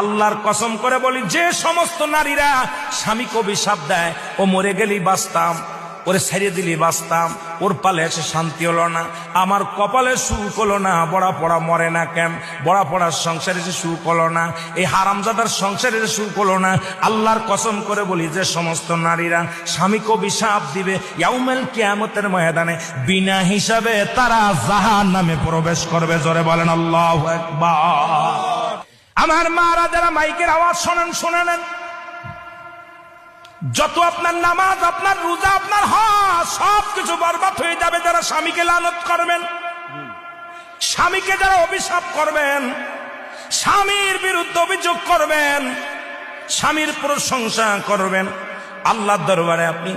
আল্লাহর কসম করে বলি, যে সমস্ত নারীরা স্বামীকে অভিশাপ দেয়, ও মরে গেলি বাঁচতাম, ওরে ছেড়ে দিলি বাঁচতাম, ওর পালে এসে শান্তি হলো না, আমার কপালে সুখ হলো না, বড়া পড়া মরে না কেন, বড়া পড়ার সংসারে এসে সুখ হলো না, এই হারামজাদার সংসারে এসে সুখ হলো না, আল্লাহর কসম করে বলি, যে সমস্ত নারীরা স্বামীকে অভিশাপ দিবে, ইয়াউমেল কিয়ামতের ময়দানে বিনা হিসাবে তারা জাহান নামে প্রবেশ করবে, জোরে বলেন আল্লাহ একবার আমার মারা যারা মাইকের আওয়াজ শোনেন, শুনে নেন। যত আপনার নামাজ, আপনার রোজা, আপনার হজ, সব কিছু বরবাদ হয়ে যাবে যারা স্বামীকে লানত করবেন। স্বামীকে যারা অভিশাপ করবেন, স্বামীর বিরুদ্ধে অভিযোগ করবেন, স্বামীর প্রশংসা করবেন। আল্লাহর দরবারে আপনি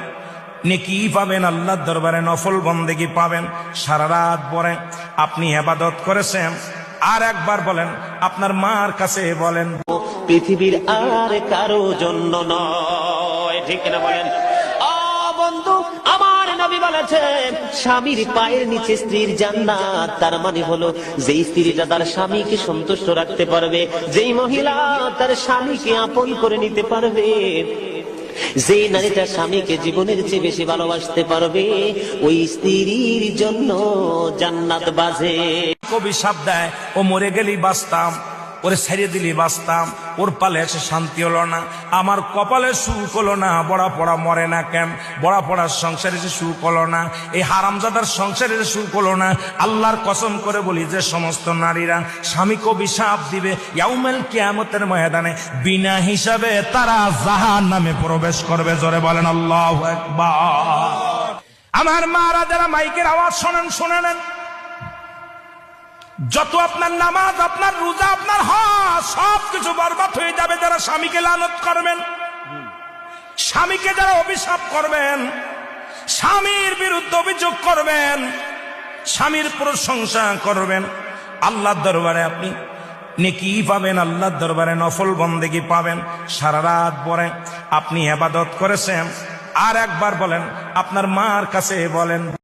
নেকি পাবেন, আল্লাহর দরবারে নফল বন্দেগি পাবেন। সারা রাত পরে আপনি আবাদত করেছেন আর একবার বলেন, আপনার মার কাছে বলেন। পৃথিবীর আর কারও জন্য নয়, ঠিক না বলেন? বন্ধু, আমার নবী বলেছেন, স্বামীর পায়ের নিচে স্ত্রীর জান্নাত, তার মানে হলো যেই স্ত্রীটা তার স্বামীকে সন্তুষ্ট রাখতে পারবে, যেই মহিলা তার স্বামীকে আপন করে নিতে পারবে। যে নারীটা স্বামীকে জীবনের চেয়ে বেশি ভালোবাসতে পারবে, ওই স্ত্রীর জন্য জান্নাত বাজে। কবি সাপ দেয়, ও মরে গেলি বাঁচতাম। ওরে ছেড়ে দিলি, বাঁচতাম। ওর পালে এসে শান্তি হলো না। আমার কপালে সুখ হলো না। বড়া পড়া মরে না কেন? বড়া পড়ার সংসারে এসে সুখ হলো না। এই হারামজাদার সংসারে এসে সুখ হলো না। আল্লাহর কসম করে বলি, যে সমস্ত নারীরা স্বামীকে অভিশাপ দিবে ইয়াউমেল কিয়ামতের ময়দানে। বিনা হিসাবে তারা জাহান নামে প্রবেশ করবে। জোরে বলেন, আল্লাহ একবার আমার মারা যারা মাইকের আওয়াজ শোনেন শুনে নেন যত আপনার নামাজ, আপনার রোজা, আপনার হজ সব কিছু বরবাদ হয়ে যাবে যারা স্বামীকে লানত করবেন। স্বামীকে যারা অভিশাপ করবেন, স্বামীর বিরুদ্ধে অভিযোগ করবেন, স্বামীর প্রশংসা করবেন। আল্লাহর দরবারে আপনি নেকি পাবেন, আল্লাহর দরবারে নফল বন্দেগি পাবেন। সারা রাত পরে আপনি আবাদত করেছেন। আর একবার বলেন, আপনার মার কাছে বলেন।